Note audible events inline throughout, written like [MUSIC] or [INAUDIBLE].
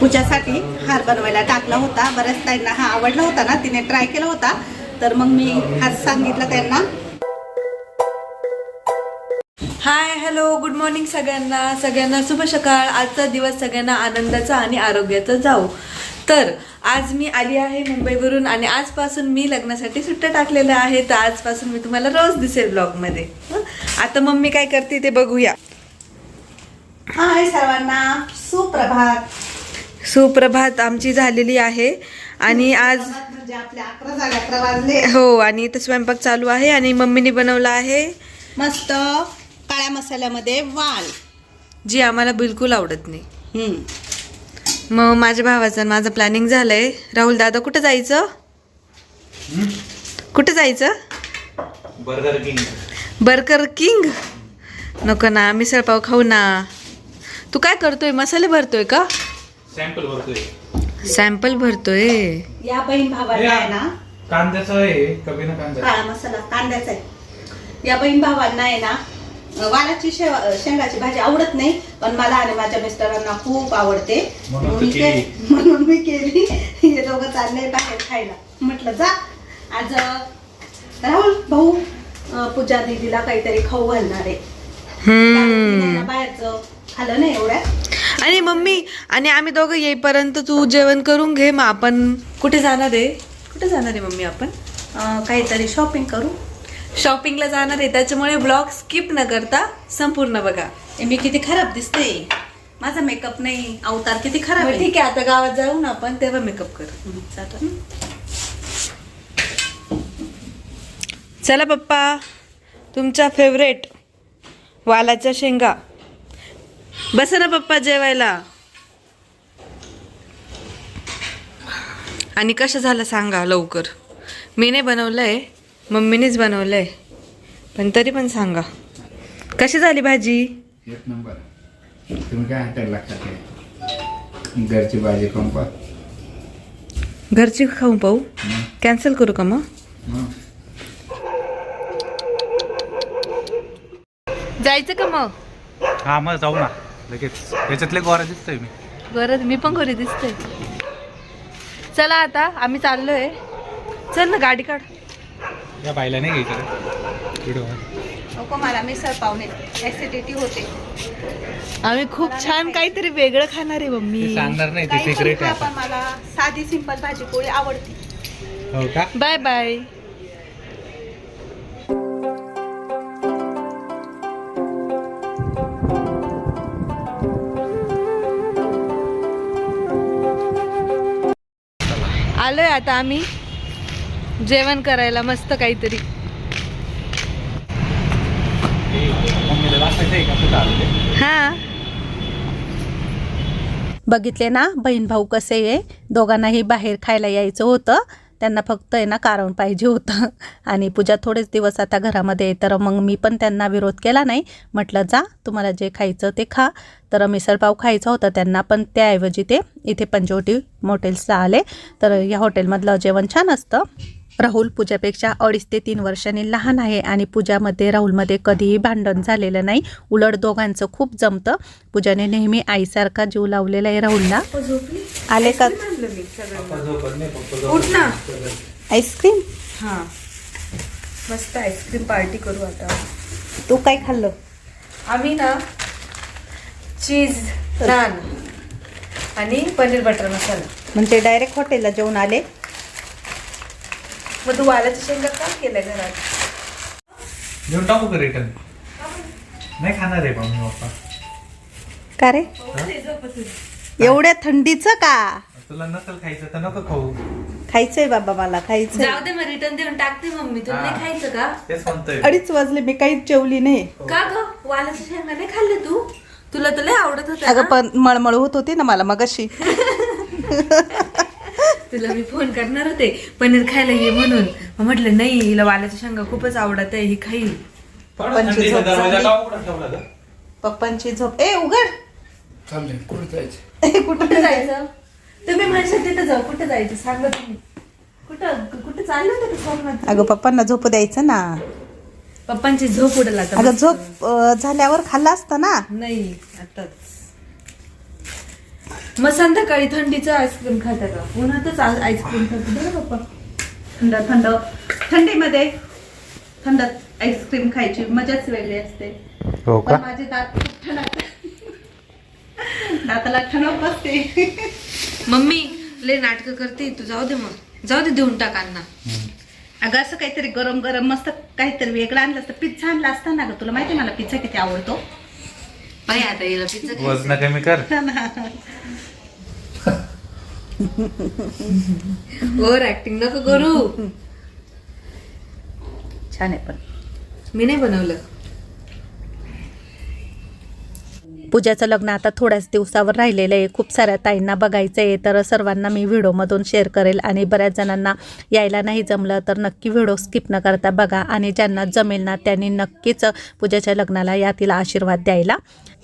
पूजासाठी हार बनवायला टाकला होता. बऱ्याच ताईंना हा आवडला होता ना तिने ट्राय केला होता. तर मग मी हाच सांगितलं त्यांना. हाय हॅलो गुड मॉर्निंग सगळ्यांना. सगळ्यांना शुभ सकाळ. आजचा दिवस सगळ्यांना आनंदाचा आणि आरोग्याचा जाऊ. तर आज मी आली आहे मुंबईवरून आणि आजपासून मी लग्नासाठी सुट्ट्या टाकलेल्या आहे तर आजपासून मी तुम्हाला रोज दिसेल ब्लॉगमध्ये? आता मम्मी काय करते ते बघूया. हाय सर्वांना. सुप्रभात. सुप्रभात आमची झालेली आहे. आणि आज म्हणजे आपले अकरा झाले अकरा वाजले. हो आणि इथं स्वयंपाक चालू आहे आणि मम्मीने बनवला आहे. मस्त काळ्या मसाल्यामध्ये वाल. जी आम्हाला बिलकुल आवडत नाही. हम्म. मग माझ्या भावाचं माझं प्लॅनिंग झालंय. राहुल दादा कुठं जायचं? कुठं जायचं? बर्गर किंग बर्गर किंग नको ना मिसळपाव खाऊ ना. तू काय करतोय? मसाले भरतोय का? सॅम्पल भरतोय. सॅम्पल भरतोय? या बहीण भावाला आहे ना? कांद्याचं आहे कमी ना कांदा. काळा मसाला कांद्याचा आहे. या बहीण भावांना आहे ना वालाची शेवा शेंगाची भाजी आवडत नाही पण मला आणि माझ्या मिस्टरांना खूप आवडते. म्हणून तर मी केली. काय- [LAUGHS] म्हणून मी केली. हे दोघं चालले बाहेर खायला. म्हटलं जा. आज अं, राहुल भाऊ अं, पूजा दीदीला काहीतरी खाऊ घालणार आहे. कारण तिने हम्म ना बाहेरचं खाल्लं नाही एवढ्या आणि मम्मी आणि आम्ही दोघं येईपर्यंत तू जेवण करून घे मग आपण कुठे जाणार आहे? कुठे जाणार आहे मम्मी आपण? काहीतरी शॉपिंग करू. शॉपिंगला जाणार आहे त्याच्यामुळे ब्लॉग स्किप न करता संपूर्ण बघा. मी किती खराब दिसते. माझा मेकअप नाही अवतार किती खराब ठीक आहे आता गावात जाऊ ना आपण तेव्हा मेकअप कर. चला पप्पा तुमचा फेवरेट वालाच्या शेंगा. बस ना पप्पा जेवायला. आणि कसं झालं सांगा लवकर. मी नाही बनवलंय मम्मीनेच बनवलंय. पण तरी पण सांगा. कशी झाली भाजी? एक नंबर. तुम्ही काय लक्षात ठेवा घरची भाजी खाऊन पा घरची खाऊ पाहू? कॅन्सल करू का मग? मग जायचं का मग? हा मग जाऊ ना. लगेच. याच्यातले गोरा दिसतोय मी. बरं मी पण घरी दिसते चला आता आम्ही चाललोय. चल ना गाडी काढ. या बायला नाही घ्यायचं व्हिडिओ नको मला मिसळ पावणे ऍसिडिटी होते. आम्ही खूप छान काहीतरी वेगळं खाणार आहे मम्मी. सांगणार नाही ते काही सिक्रेट पण आहे पण मला साधी सिंपल भाजी पोळी आवडते. हो का? बाय बाय आलोय आता आम्ही. जेवण करायला मस्त काहीतरी. हा. बघितले ना बहीण भाऊ कसे आहे? दोघांनाही बाहेर खायला यायचं होतं. त्यांना फक्त आहे ना कारण पाहिजे होतं. आणि पूजा थोडेच दिवस आता घरामध्ये तर मग मी पण त्यांना विरोध केला नाही. म्हटलं जा तुम्हाला जे खायचं ते खा. तर मिसळपाव खायचा होता त्यांना पण त्याऐवजी ते इथे पंचवटी मोटेल्सला आले. तर या हॉटेलमधलं जेवण छान असतं. राहुल पूजापेक्षा अडीच ते तीन वर्षांनी लहान आहे आणि पूजामध्ये राहुलमध्ये कधीही भांडण झालेलं नाही. उलट दोघांचं खूप जमतं. पूजाने नेहमी आईसारखा जीव लावलेला आहे राहुलला. आले का? आईस्क्रीम? हा. मस्त आईस्क्रीम पार्टी करू आता. तू काय खाल्लं? आम्ही ना चीज नान आणि पनीर बटर मसाला. म्हणजे डायरेक्ट हॉटेलला जेवण आले? मग तू वालाच्या शेंगा का केल्या घरात? घेऊन टाकू का रिटर्न नाही खाणार आहे मम्मी पप्पा. का रे? एवढ्या थंडीचं का? तुला नसेल खायचं तर नको खाऊ. खायचंय बाबा मला खायचंय. जाऊ दे मग रिटर्न देऊन टाकते मम्मी. तुला नाही हा. खायचं का? तेच म्हणतोय. अडीच वाजले मी काहीच जेवली नाही. का ग? वालाच्या शेंगा नाही खाल्ले तू? तुला तर लय आवडत होत्या अगं? पण मळमळ होत होती ना मला मग अशी [LAUGHS] तुला मी फोन करणार होते. पनीर खायला ये म्हणून. मग म्हटलं नाही हिला वालाच्या शेंगा खूपच आवडत आहे ही खाईल. उघडा ठेवला ग? पप्पांची झोप. ए उघड. चाललंय कुठं जायचं? कुठं तुम्ही म्हणशाल तिथं जाऊ कुठं जायचं? सांगा तुम्ही. कुठं कुठं चाललं होतं का अगं पप्पांना झोप द्यायचं ना. पप्पांची झोप उडेल आता अगं. झोप अं, झाल्यावर खाल्ला असता ना. नाही आताच. मग संध्याकाळी थंडीचं आईस्क्रीम खाता का? उन्हातच आईस्क्रीम खाते बरं पप्पा. थंड थंड. थंडीमध्ये थंड आईस्क्रीम खायची मजाच वेगळी असते. हो पण माझे दात खूप ठणक. दाताला ठणक बसते मम्मी लय नाटकं करते. तू जाऊ दे मग. जाऊ दे देऊन टाक अण्णा. अगं असं काहीतरी गरम गरम मस्त काहीतरी वेगळं आणलं असतं. पिझ्झा आणला असता ना ग? तुला माहिती आहे मला पिझ्झा किती आवडतो? आता पिझ्झा वजन कमी कर. [LAUGHS] ओव्हर ऍक्टिंग नको करू. छान आहे पण. मी नाही बनवलं. पूजाचं लग्न आता थोड्याच दिवसावर राहिलेलं आहे. खूप साऱ्या ताईंना बघायचं आहे. तर सर्वांना मी व्हिडिओमधून शेअर करेल आणि बऱ्याच जणांना यायला नाही जमलं तर नक्की व्हिडिओ स्किप न करता बघा आणि ज्यांना जमेल ना त्यांनी नक्कीच पूजाच्या लग्नाला यातील आशीर्वाद द्यायला.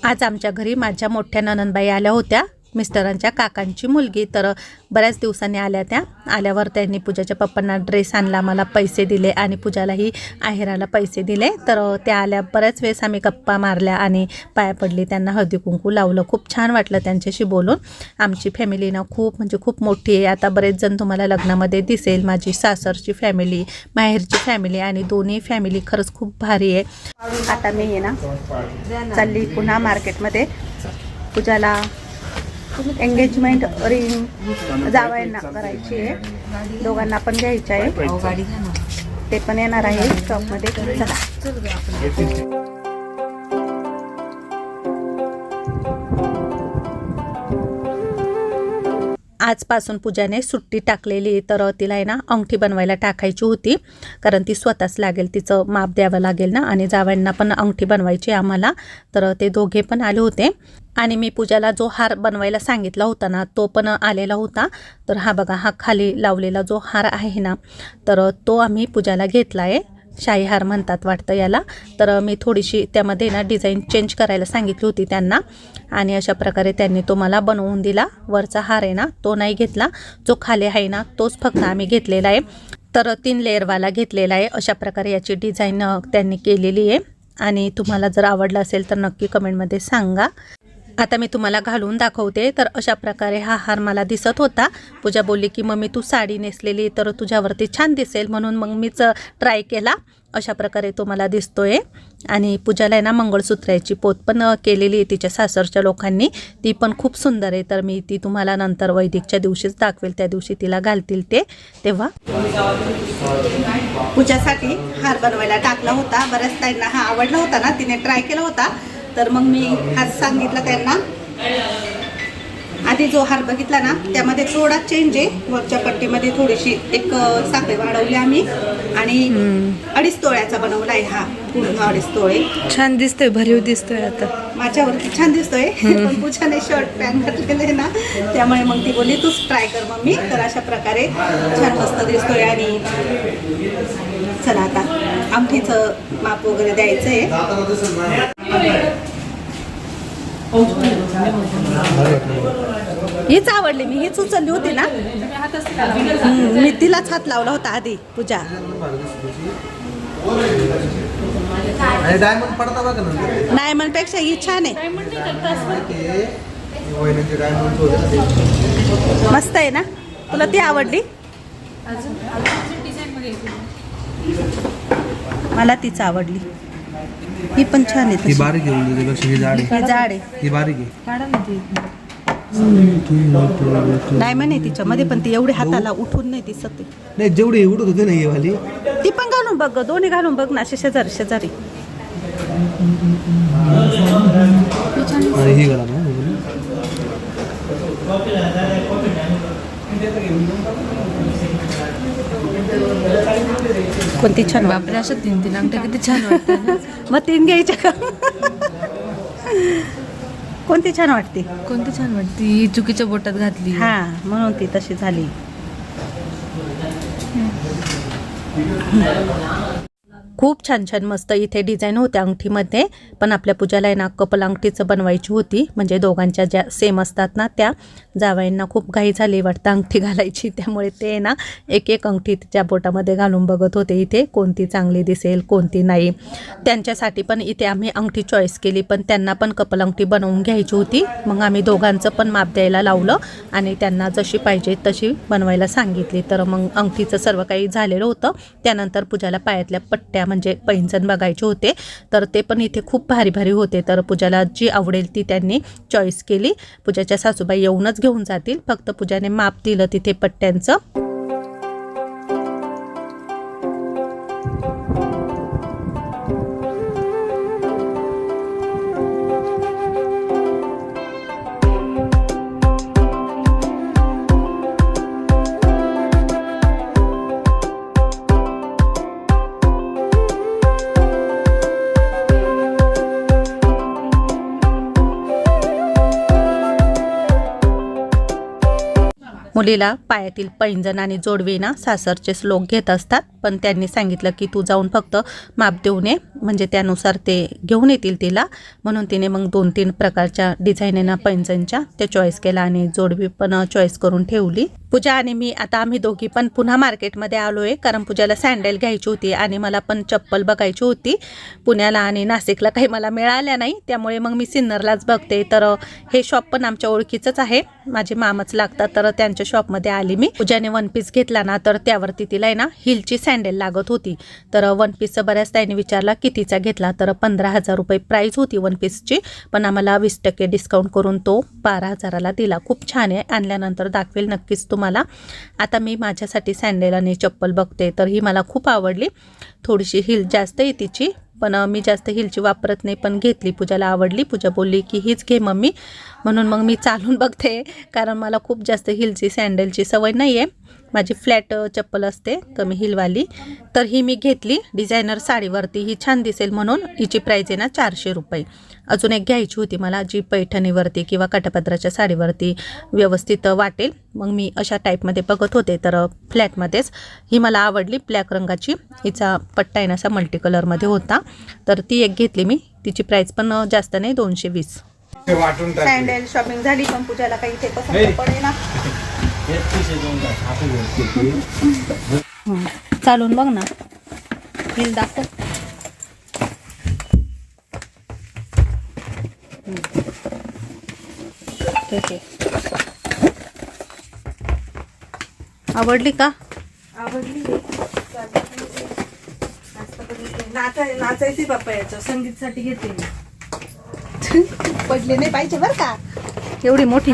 आज आमच्या घरी माझ्या मोठ्या ननंदबाई आल्या होत्या. मिस्टरांच्या काकांची मुलगी. तर बऱ्याच दिवसांनी आल्या त्या. आल्यावर त्यांनी पूजाच्या पप्पांना ड्रेस आणला मला पैसे दिले आणि पूजालाही आहेराला पैसे दिले. तर त्या आल्या बऱ्याच वेळेस आम्ही गप्पा मारल्या आणि पाया पडली. त्यांना हळदी कुंकू लावलं. खूप छान वाटलं त्यांच्याशी बोलून. आमची फॅमिली ना खूप म्हणजे खूप मोठी आहे. आता बरेच जण तुम्हाला लग्नामध्ये दिसेल. माझी सासरची फॅमिली माहेरची फॅमिली आणि दोन्ही फॅमिली खरंच खूप भारी आहे. आता मी आहे ना चालली पुन्हा मार्केटमध्ये पूजाला एंगेजमेंट रिंग जावयांना करायची आहे. दोघांना पण घ्यायची आहे. ते पण येणार आहे. स्टॉकमध्ये चला. आजपासून पूजाने सुट्टी टाकलेली तर तिला आहे ना अंगठी बनवायला टाकायची होती. कारण ती स्वतःच लागेल तिचं माप द्यावं लागेल ना आणि जावयांना पण अंगठी बनवायची आम्हाला. तर ते दोघे पण आले होते. आणि मी पूजाला जो हार बनवायला सांगितला होता ना तो पण आलेला होता. तर हा बघा हा खाली लावलेला जो हार आहे ना तर तो आम्ही पूजाला घेतला आहे. शाही हार म्हणतात वाटतं याला. तर मी थोडीशी त्यामध्ये ना डिझाईन चेंज करायला सांगितली होती त्यांना. आणि अशा प्रकारे त्यांनी तो मला बनवून दिला. वरचा हार आहे ना तो नाही घेतला. जो खाली आहे ना तोच फक्त आम्ही घेतलेला आहे. तर तीन लेअरवाला घेतलेला आहे. अशा प्रकारे याची डिझाईन त्यांनी केलेली आहे. आणि तुम्हाला जर आवडलं असेल तर नक्की कमेंटमध्ये सांगा. आता मी तुम्हाला घालून दाखवते. तर अशा प्रकारे हा हार मला दिसत होता. पूजा बोलली की मम्मी तू साडी नेसलेली तर तुझ्यावरती छान दिसेल. म्हणून मग मीच ट्राय केला. अशा प्रकारे तो मला दिसतोय. आणि पूजाला आहे ना मंगळसूत्राची पोत पण केलेली आहे तिच्या सासरच्या लोकांनी. ती पण खूप सुंदर आहे. तर मी ती तुम्हाला नंतर वैदिकच्या दिवशीच दाखवेल. त्या दिवशी तिला घालतील ते. तेव्हा पूजासाठी हार बनवायला टाकला होता. बऱ्याच त्यांना हा आवडला होता ना. तिने ट्राय केला होता. तर मग मी हार सांगितला त्यांना. आधी जो हार बघितला ना त्यामध्ये थोडा चेंज आहे. वरच्या पट्टीमध्ये थोडीशी एक साखळी वाढवली आम्ही. आणि अडीच तोळ्याचा बनवला आहे हा पूर्ण अडीच तोळे. छान दिसतोय भरीव दिसतोय आता. माझ्यावरती छान दिसतोय. [LAUGHS] पण पूजाने शर्ट पॅन्ट घातलेलं आहे ना त्यामुळे मग ती बोलली तूच ट्राय कर मम्मी. तर अशा प्रकारे छान मस्त दिसतोय आणि चला आता आमटीचं माप वगैरे द्यायचं आहे हीच आवडली मी हीच उचलली होती ना. मी तिलाच हात लावला होता आधी पूजा. डायमंड पडता बघा नंतर डायमंडपेक्षा ही छान आहे. मस्त आहे ना? तुला ती आवडली? मला तीच आवडली. ही पण छान आहे ती तशी. बारीक घेऊन त्याच्यापेक्षा ही जाड आहे. ही जाड आहे. ही बारीक आहे. डायमंड आहे तिच्यामध्ये पण ती एवढी हाताला उठून नाही दिसत आहे. नाही जेवढी उडत होते ना ही वाली. ती पण घालून बघ ग, दोन्ही घालून बघ ना असे शेजारी शेजारी. आणि ही घाला ना कोणती छान बापरे अशा तीन तीन अंगठ्या किती छान वाटतात [LAUGHS] मग तीन घ्यायच्या का? कोणती छान वाटते? कोणती छान वाटते? ही चुकीच्या बोटात घातली. हा म्हणून ती तशी झाली. खूप छान छान मस्त इथे डिझाईन होत्या अंगठीमध्ये. पण आपल्या पूजाला आहे ना कपल अंगठीचं बनवायची होती. म्हणजे दोघांच्या ज्या सेम असतात ना त्या जावयांना खूप घाई झाली वाटतं अंगठी घालायची. त्यामुळे ते ना एक एक अंगठी तिच्या बोटामध्ये घालून बघत होते इथे कोणती चांगली दिसेल कोणती नाही. त्यांच्यासाठी पण इथे आम्ही अंगठी चॉईस केली. पण त्यांना पण कपल अंगठी बनवून घ्यायची होती. मग आम्ही दोघांचं पण माप द्यायला लावलं आणि त्यांना जशी पाहिजे तशी बनवायला सांगितली. तर मग अंगठीचं सर्व काही झालेलं होतं. त्यानंतर पूजाला पायातल्या पट्ट्या म्हणजे पैंजण बघायचे होते तर ते पण इथे खूप भारी भारी होते. तर पूजाला जी आवडेल ती त्यांनी चॉईस केली. पूजाच्या सासूबाई येऊनच घेऊन जातील. फक्त पूजाने माप दिलं तिथे पट्ट्यांचं. मुलीला पायातील पैंजण आणि जोडवी सासरचे सासरचेच लोक घेत असतात. पण त्यांनी सांगितलं की तू जाऊन फक्त माप देऊन ये म्हणजे त्यानुसार ते घेऊन येतील तिला. म्हणून तिने मग दोन तीन प्रकारच्या डिझाईनना पैंजणच्या त्या चॉईस केला आणि जोडवी पण चॉईस करून ठेवली. पूजा आणि मी आता आम्ही दोघी पण पुन्हा मार्केटमध्ये आलो आहे कारण पूजाला सँडल घ्यायची होती आणि मला पण चप्पल बघायची होती. पुण्याला आणि नाशिकला काही मला मिळाल्या नाही. त्यामुळे मग मी सिन्नरलाच बघते. तर हे शॉप पण आमच्या ओळखीचंच आहे. माझे मामच लागतात तर त्यांच्या शॉपमध्ये आली मी. पूजाने वन पीस घेतला ना तर त्यावरती तिला आहे ना हिलची सँडल लागत होती. तर वन पीसचं बऱ्याच त्याने विचारला कितीचा घेतला? तर पंधरा हजार रुपये प्राईज होती वन पीसची पण आम्हाला वीस टक्के डिस्काउंट करून तो बारा हजाराला दिला. खूप छान आहे. आणल्यानंतर दाखवेल नक्कीच तुम्हाला. आता मी माझ्यासाठी सँडेल आणि चप्पल बघते तर ही मला खूप आवडली. थोडीशी हिल जास्त आहे तिची पण मी जास्त हिलची वापरत नाही पण घेतली. पूजाला आवडली. पूजा बोलली की हीच घे मम्मी. म्हणून मग मी चालून बघते कारण मला खूप जास्त हिलची सँडलची सवय नाही आहे माझी फ्लॅट चप्पल असते कमी हिलवाली. तर ही मी घेतली. डिझायनर साडीवरती ही छान दिसेल म्हणून. हिची प्राईज आहे ना चारशे रुपये. अजून एक घ्यायची होती मला जी पैठणीवरती किंवा काठापत्राच्या साडीवरती व्यवस्थित वाटेल. मग मी अशा टाईपमध्ये बघत होते तर फ्लॅटमध्येच. ही मला आवडली ब्लॅक रंगाची. हिचा पट्टा आहे ना असा मल्टी कलरमध्ये होता. तर ती एक घेतली मी. तिची प्राईस पण जास्त नाही दोनशे वीस. वाटून टाकले. सँडल शॉपिंग झाली पण पूजाला काही इथे. पसंत पडेल ना. चालून बघ ना. हिल दाखव. हं. आवडली का? आवडली. नाचाय नाचायची बाप्पा याचं. संगीतसाठी घेते मी. पडले नाही पाहिजे बरं का. एवढी मोठी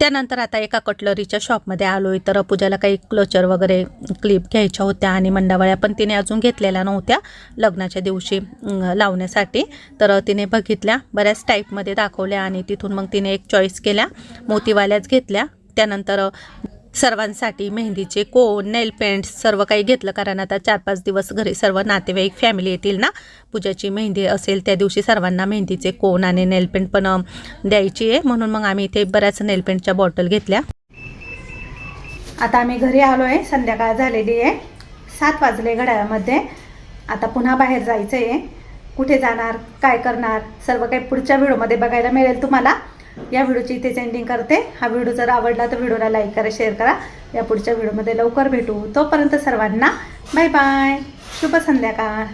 त्यानंतर आता एका कटलरीच्या शॉपमध्ये आलो तर पूजाला काही क्लोचर वगैरे क्लिप घ्यायच्या होत्या आणि मंडावळ्या पण तिने अजून घेतलेल्या नव्हत्या लग्नाच्या दिवशी लावण्यासाठी. तर तिने बघितल्या बऱ्याच टाईपमध्ये दाखवल्या आणि तिथून मग तिने एक चॉईस केल्या मोतीवाल्याच घेतल्या. त्यानंतर सर्वांसाठी मेहंदीचे कोन नेल पेंट सर्व काही घेतलं कारण आता चार पाच दिवस घरी सर्व नातेवाईक फॅमिली येतील ना? पूजाची मेहंदी असेल त्या दिवशी सर्वांना मेहंदीचे कोन आणि नेल पेंट पण द्यायची आहे. म्हणून मग आम्ही इथे बऱ्याच नेल पेंटच्या बॉटल घेतल्या. आता आम्ही घरी आलो आहे. संध्याकाळ झालेली आहे. सात वाजले घड्याळामध्ये. आता पुन्हा बाहेर जायचं आहे कुठे जाणार काय करणार सर्व काही पुढच्या व्हिडिओमध्ये बघायला मिळेल तुम्हाला. या व्हिडिओची इथेच एंडिंग करते. हा व्हिडिओ जर आवडला तर व्हिडिओला लाईक करा शेअर करा. या पुढच्या व्हिडिओमध्ये लवकर भेटू. तोपर्यंत सर्वांना बाय बाय शुभ संध्याकाळ.